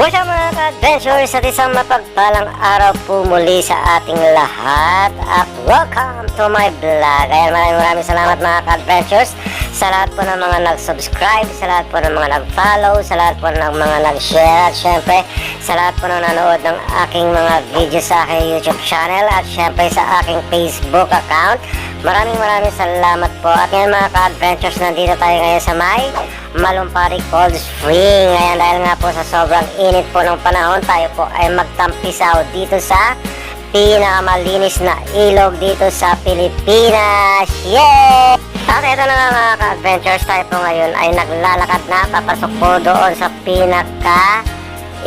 What's up mga ka-adventures at isang mapagpalang araw po muli sa ating lahat at welcome to my vlog. Ayan maraming maraming salamat mga ka-adventures sa lahat po ng mga nag-subscribe, sa lahat po ng mga nag-follow, sa lahat po ng mga nag-share at syempre sa lahat po ng nanood ng aking mga video sa aking YouTube channel at syempre sa aking Facebook account. Maraming maraming salamat po at ngayon mga ka-adventures nandito tayo ngayon sa may Malumpari Cold Spring. Ngayon dahil nga po sa sobrang init po ng panahon, tayo po ay magtampisaw dito sa pinakamalinis na ilog dito sa Pilipinas. Yay! At ito na nga mga ka-adventures, tayo po ngayon ay naglalakad na papasok po doon sa pinaka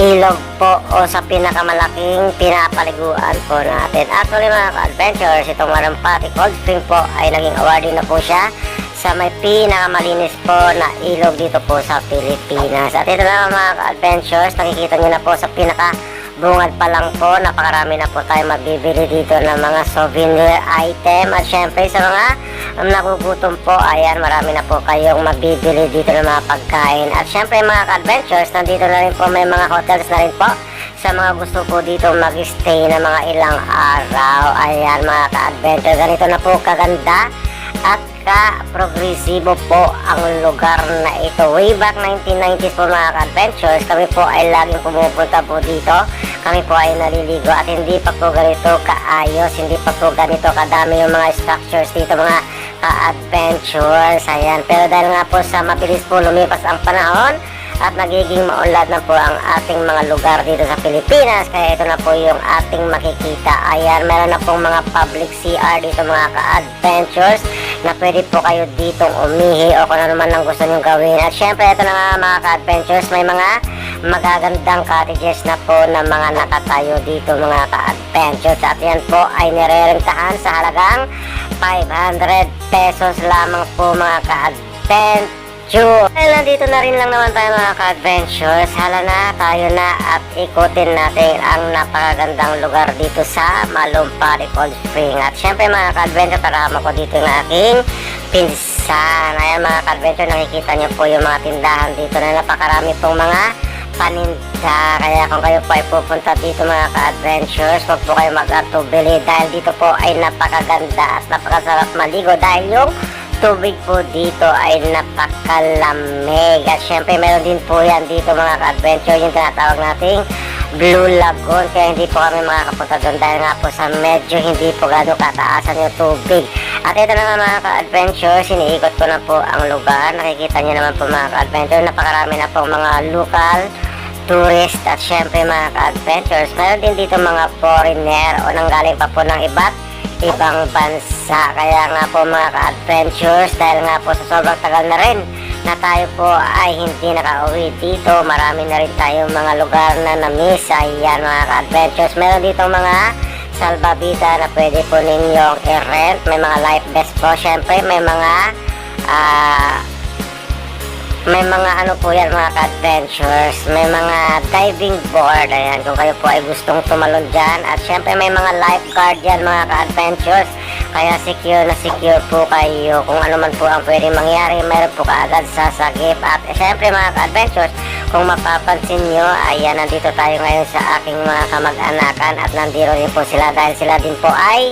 ilog po o sa pinakamalaking pinapaliguan po natin. Actually mga ka-adventures, itong Marampati Cold Spring po ay naging awardee na po siya sa may pinakamalinis po na ilog dito po sa Pilipinas. At ito na mga ka-adventures, nakikita nyo na po sa pinaka bungad pa lang po, napakarami na po tayo mabibili dito ng mga souvenir item at syempre sa mga um, nagugutom po, ayan marami na po kayong mabibili dito ng mga pagkain at syempre mga ka-adventures, nandito na rin po may mga hotels na rin po sa mga gusto po dito mag-stay na mga ilang araw ayan mga ka-adventure, ganito na po kaganda at ka-progresibo po ang lugar na ito. Way back 1990s po mga ka-adventures, kami po ay laging pumupunta po dito. Kami po ay naliligo at hindi pa po ganito kaayos, hindi pa po ganito kadami yung mga structures dito mga ka-adventures. Ayan. Pero dahil nga po sa mabilis po lumipas ang panahon, at nagiging maunlad na po ang ating mga lugar dito sa Pilipinas kaya ito na po yung ating makikita ayan meron na pong mga public CR dito mga ka-adventures na pwede po kayo ditong umihi o kung ano naman ang gusto nyo gawin. At syempre ito na nga mga ka-adventures may mga magagandang cottages na po na mga nakatayo dito mga ka-adventures at yan po ay nirerentahan sa halagang 500 pesos lamang po mga ka-adventures Sure. Dahil nandito na rin lang naman tayo mga ka-adventures, hala na tayo na at ikutin natin ang napakagandang lugar dito sa Malumpari Cold Spring. At syempre mga ka-adventure, karama ko dito ng aking pinsan. Ayan mga ka-adventure, nakikita niyo po yung mga tindahan dito na napakarami pong mga paninda. Kaya kung kayo po ay pupunta dito mga ka-adventures, huwag po kayo mag-atubili dahil dito po ay napakaganda at napakasarap maligo dahil yung tubig po dito ay napakalamig. At syempre meron din po yan dito mga ka-adventure yung tinatawag nating Blue Lagoon. Kaya hindi po kami makakapunta doon dahil nga po sa medyo hindi po gano'ng kataasan yung tubig. At ito na mga ka-adventure, siniikot ko na po ang lugar. Nakikita nyo naman po mga ka-adventure, napakarami na po mga local tourist at syempre mga ka-adventures. Meron din dito mga foreigner o nanggaling pa po ng iba't ibang bansa. Kaya nga po mga ka-adventures, dahil nga po sa sobrang tagal na rin na tayo po ay hindi nakauwi dito. Marami na rin tayong mga lugar na na-miss. Ayan mga ka-adventures. Meron dito mga salbabida na pwede po ninyong i-rent. May mga life vest po. Siyempre may mga ah may mga ano po yan mga ka-adventures, may mga diving board, ayan, kung kayo po ay gustong tumalon dyan. At syempre may mga lifeguard yan mga ka-adventures, kaya secure na secure po kayo. Kung ano man po ang pwedeng mangyari, meron po kaagad sasagip. At eh, syempre mga ka-adventures, kung mapapansin nyo, ayan, nandito tayo ngayon sa aking mga kamag-anakan at nandito rin po sila dahil sila din po ay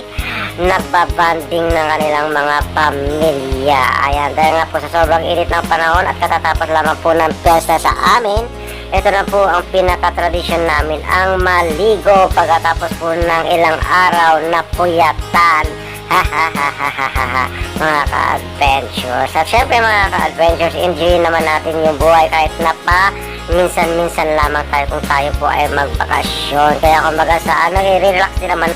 nagbabanding ng kanilang mga pamilya. Ayan, dahil nga po sa sobrang init ng panahon at katatapos lamang po ng piyesta sa amin, ito na po ang pinaka-tradisyon namin, ang maligo pagkatapos po ng ilang araw na puyatan. Ha ha ha ha ha ha ha mga ka-adventures. At syempre mga ka-adventures, enjoy naman natin yung buhay kahit na pa minsan-minsan lamang tayo kung tayo po ay magbakasyon. Kaya kumbaga sa ano, relax din naman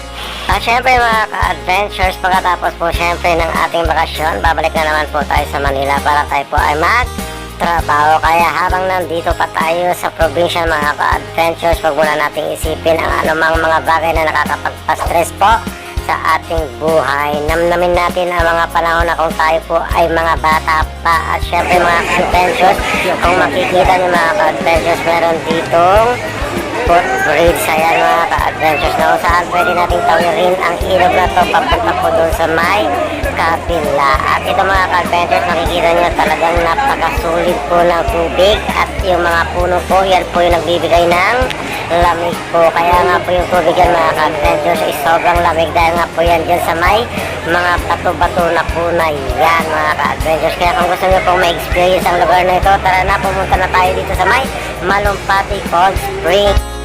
at syempre mga ka-adventures, pagkatapos po syempre ng ating bakasyon, babalik na naman po tayo sa Manila para tayo po ay magtrabaho. Kaya habang nandito pa tayo sa probinsya mga ka-adventures, wag muna nating isipin ang anumang mga bagay na nakakapagpa-stress po sa ating buhay. Namnamin natin ang mga panahon na kung tayo po ay mga bata pa. At syempre mga ka-adventures, kung makikita niyo mga ka-adventures, meron ditong footbridge. Ayan mga ka-adventures na kung saan pwede nating tawirin ang ilog na to papunta po doon sa may kapila. At ito mga ka-adventures, makikita nyo talagang napakasulit po ng tubig at yung mga puno po, yan po yung nagbibigay ng lamig po. Kaya nga po yung tubig yan mga ka-adventures is sobrang lamig dahil nga po yan dyan sa may mga bato-bato na po yan mga ka-adventures. Kaya kung gusto nyo pong ma-experience ang lugar na ito, tara na pumunta na tayo dito sa may Malumpati Cold Spring.